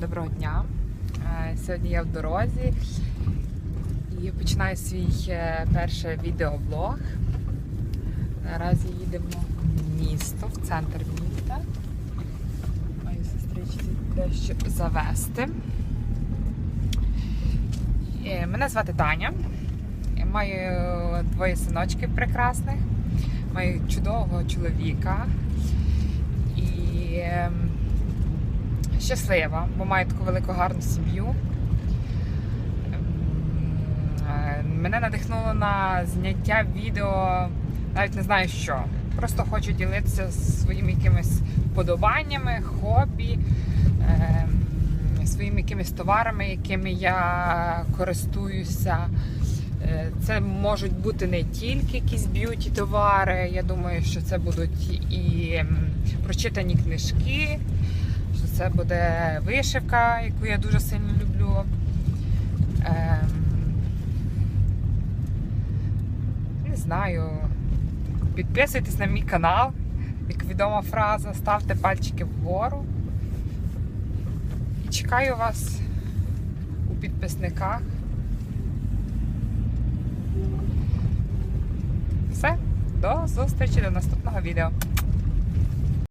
Доброго дня. Е, Сьогодні я в дорозі і починаю свій е, перший відеоблог. Наразі їдемо в місто, в центр міста. Маю сестричці дещо завести. Е, Мене звати Таня. Я Маю двоє синочків прекрасних, маю чудового чоловіка. І ем, щаслива, бо маю таку велику гарну сім'ю. Ем, е, Мене надихнуло на зняття відео, навіть не знаю що. Просто хочу ділитися своїми якимись вподобаннями, хобі, ем, своїми якимись товарами, якими я користуюся. Е, Це можуть бути не тільки якісь б'юті товари. Я думаю, що це будуть і ем, прочитані книжки, це буде вишивка, яку я дуже сильно люблю. Ем, Не знаю. Підписуйтесь на мій канал. Як відома фраза, ставте пальчики вгору. І чекаю вас у підписниках. Все, до зустрічі до наступного відео.